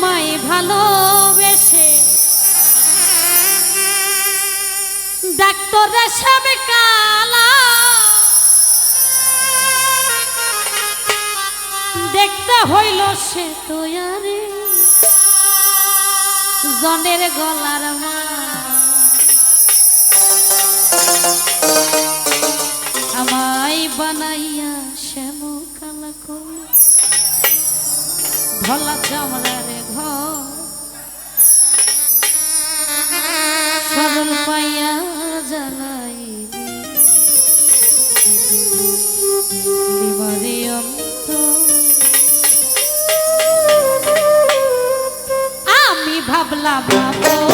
আমায় ভালোবেসে। ডাক্তার সাবে কালা। দেখতে হইল সে তো আরে। জনের গলার মা। আমায় বানাইয়া শ্যাম কালা করল ধলা চামড়ার সরল পাইয়া জ্বালাই দিবারে অন্ত আমি ভাবলা আপন